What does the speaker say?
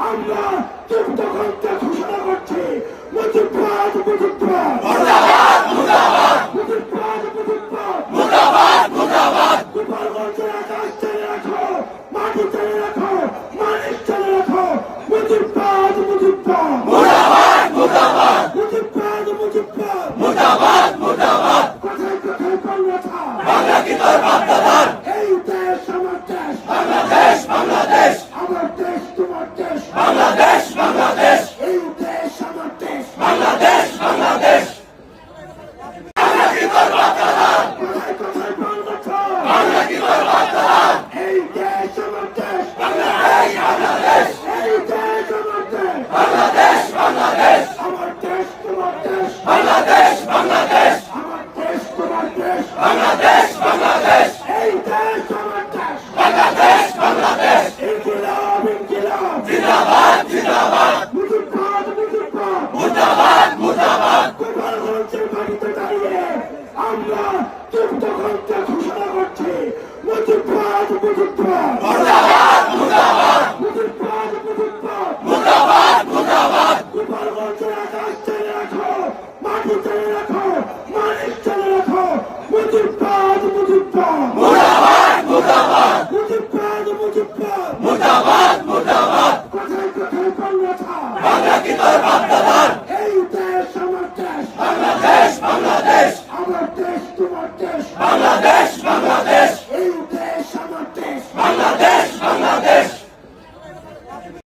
যুক্ত করতে ঘোষণা করছি মুজিবাদ মুজিবাদ মুজিবাদ মুজিবাদ গোপালগঞ্জের আকাশ চালে রাখো মাটি চালে রাখো মানিক চালে রাখো। মুজিবাদ মুজিবাদ মুজিবাদ মুজিবাদ কোথায় কোথায় কর্মঠা এই দেশ আমার দেশ আমার দেশ তোমার দেশ এই দেশ আমার দেশ কোথায় কোথায় কর্মঠা এই দেশ আমার দেশ এই দেশ আমার দেশ আমার দেশ তোমার দেশ আমার দেশ তোমার দেশ এই দেশ আমার দেশ ইনকিলাব ইনকিলাব মুজিবাদ মুজিবাদ গোপালগঞ্জের মাটিতে দাঁড়িয়ে আমরা যুক্ত করতে ঘোষণা করছি মুজিবাদ মুজিবাদ মুজিবাদ মুজিবাদ গোপালগঞ্জের আকাশ চালে রাখো মাটি চালে মুজিবাদ মুজিবাদ মুজিবাদ কোথায় কোথায় কর্মঠা এই দেশ আমার দেশ। আমার দেশ তোমার দেশ।